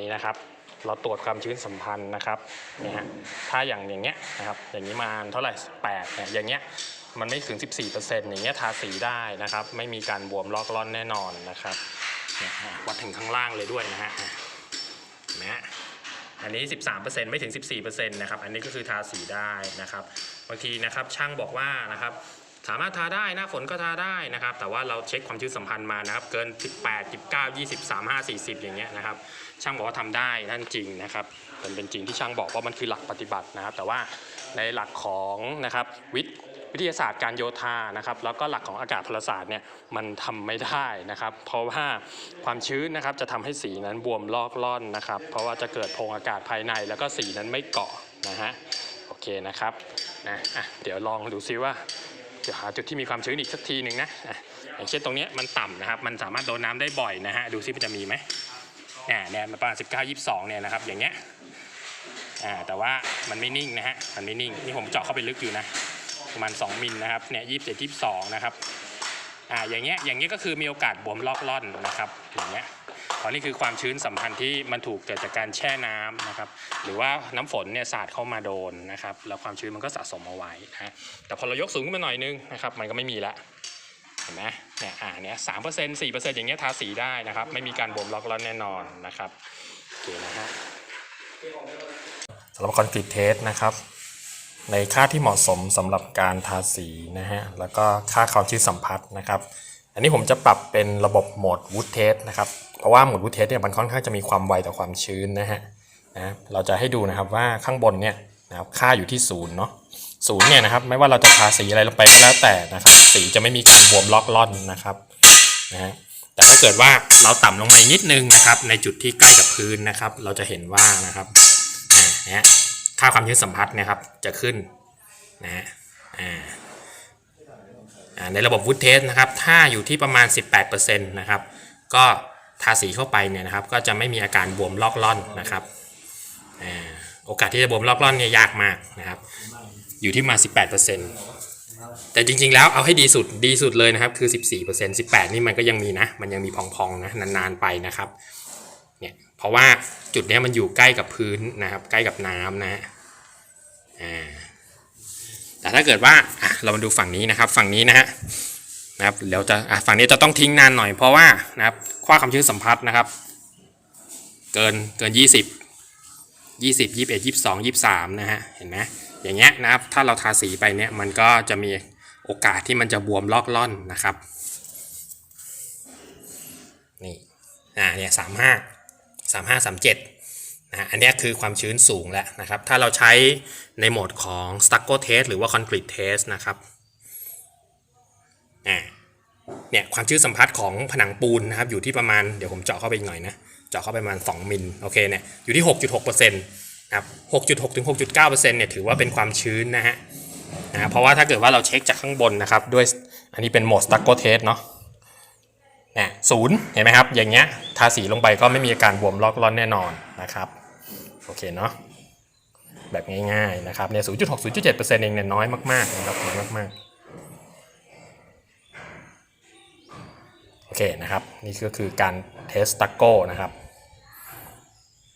นี่นะครับ เราตรวจความชื้นสัมพันธ์นะครับนี่ฮะถ้าอย่างอย่างเงี้ยนะครับอย่างนี้มาเท่าไหร่8เนี่ยอย่างเงี้ยมันไม่ถึง 14%อย่างเงี้ยทาสีได้นะครับ ไม่มีการบวมลอกล่อนแน่นอนนะครับนี่ยอะวัดถึงข้างล่างเลยด้วยนะฮะอะเห็นไหมฮะอันนี้ 13%ไม่ถึง 14%นะครับ อันนี้ก็คือทาสีได้นะครับ บางทีนะครับช่างบอกว่านะครับ สามารถทาได้หน้าฝนก็ทาได้นะครับ แต่ว่าเราเช็คความชื้นสัมพันธ์มานะครับ เกิน 18 19 20 35 40 อย่างเงี้ยนะครับ ช่างบอกว่าทำได้นั่นจริงนะครับมันเป็นจริงที่ช่างบอกว่ามันคือหลักปฏิบัตินะครับ แต่ว่าในหลักของนะครับวิทย์วิทยาศาสตร์การโยธานะครับ แล้วก็หลักของอากาศพลศาสตร์เนี่ยมันทำไม่ได้นะครับ เพราะว่าความชื้นนะครับจะทำให้สีนั้นบวมลอกล่อนนะครับ เพราะว่าจะเกิดโพรงอากาศภายในแล้วก็สีนั้นไม่เกาะนะฮะโอเคนะครับนะอะเดี๋ยวลองดูซิว่า เดี๋ยวหาจุดที่มีความชื้นอีกสักทีหนึ่งนะอย่างเช่นตรงนี้มันต่ำนะครับ มันสามารถโดนน้ำได้บ่อยนะฮะดูซิมันจะมีไหมอ่าเนี่ยมันประมาณ19 22เนี่ยนะครับ อย่างเงี้ยอ่าแต่ว่ามันไม่นิ่งนะฮะมันไม่นิ่งนี่ผมเจาะเข้าไปลึกอยู่นะประมาณ 2มิลนะครับเนี่ย27 22นะครับอ่าอย่างเงี้ยอย่างเงี้ยก็คือมีโอกาสบวมลอกล่อนนะครับอย่างเงี้ย เพราะนี่คือความชื้นสัมพันธ์ที่มันถูกเกิดจากการแช่น้ำนะครับ หรือว่าน้ำฝนเนี่ยสาดเข้ามาโดนนะครับ แล้วความชื้นมันก็สะสมเอาไว้นะแต่พอเรายกสูงขึ้นมาหน่อยนึงนะครับ มันก็ไม่มีละเห็นไหมเนี่ยอ่าเนี่ยสามเปอร์เซ็นต์สี่เปอร์เซ็นต์อย่างเงี้ยทาสีได้นะครับ ไม่มีการบวมล็อกล่อนแน่นอนนะครับโอเคนะฮะสำหรับคอนกรีตเทสนะครับ ในค่าที่เหมาะสมสำหรับการทาสีนะฮะแล้วก็ค่าความชื้นสัมผัสนะครับ อันนี้ผมจะปรับเป็นระบบโหมดวูดเทสนะครับ เพราะว่าโหมดวูดเทสเนี่ยมันค่อนข้างจะมีความไวต่อความชื้นนะฮะนะเราจะให้ดูนะครับว่าข้างบนเนี่ยนะครับค่าอยู่ที่ศูนย์เนาะศูนย์เนี่ยนะครับไม่ว่าเราจะทาสีอะไรลงไปก็แล้วแต่นะครับสีจะไม่มีการบวมล็อกล่อนนะครับนะฮะแต่ถ้าเกิดว่าเราต่ำลงมาอีกนิดนึงนะครับ ในจุดที่ใกล้กับพื้นนะครับ เราจะเห็นว่านะครับอ่านะฮะค่าความชื้นสัมผัสเนะครับจะขึ้นนะฮะอ่า ในระบบวูดเทสนะครับ ถ้าอยู่ที่ประมาณ 18%นะครับ ก็ทาสีเข้าไปเนี่ยนะครับ ก็จะไม่มีอาการบวมลอกล่อนนะครับโอกาสที่จะบวมลอกล่อนเนี่ยยากมากนะครับ อยู่ที่มา 18%แต่จริงๆแล้วเอาให้ดีสุดดีสุดเลยนะครับ คือ 14% 18 นี่มันก็ยังมีนะ มันยังมีพองๆนะนานๆไปนะครับเนี่ยเพราะว่าจุดนี้มันอยู่ใกล้กับพื้นนะครับ ใกล้กับน้ำนะฮะอ่า ถ้าเกิดว่าเรามาดูฝั่งนี้นะครับ ฝั่งนี้นะฮะนะครับเราจะอะฝั่งนี้จะต้องทิ้งนานหน่อยเพราะว่านะครับค่าควาชื้นสัมผัสนะครับ เกินเกิน 20 20 21 22 23นะฮะเห็นไหมอย่างเงี้ยนะครับถ้าเราทาสีไปเนี่ยมันก็จะมีโอกาสที่มันจะบวมลอกล่อนนะครับนี่อ่าเนี่ยสามห้าสามห้าสามเจ็ด นะอันนี้คือความชื้นสูงแล้วนะครับ ถ้าเราใช้ในโหมดของ stucco test หรือว่า concrete test นะครับเนี่ยความชื้นสัมผัสของผนังปูนนะครับ อยู่ที่ประมาณเดี๋ยวผมเจาะเข้าไปอีกหน่อยนะ เจาะเข้าไปประมาณ 2 มิลโอเคเนี่ยอยู่ที่ 6.6%นะครับ 6.6 ถึง 6.9%เนี่ยถือว่าเป็นความชื้นนะฮะนะเพราะว่าถ้าเกิดว่าเราเช็คจากข้างบนนะครับ ด้วยอันนี้เป็นโหมด stucco test เนาะเนี่ยศูนย์เห็นไหมครับ อย่างเงี้ยทาสีลงไปก็ไม่มีอาการบวมลอกล่อนแน่นอนนะครับ โอเคเนาะแบบง่ายๆนะครับเนี่ย0.6 0.7%เองเนี่ยน้อยมากๆนะครับน้อยมากๆโอเคนะครับ นี่ก็คือการเทสตักโก้นะครับ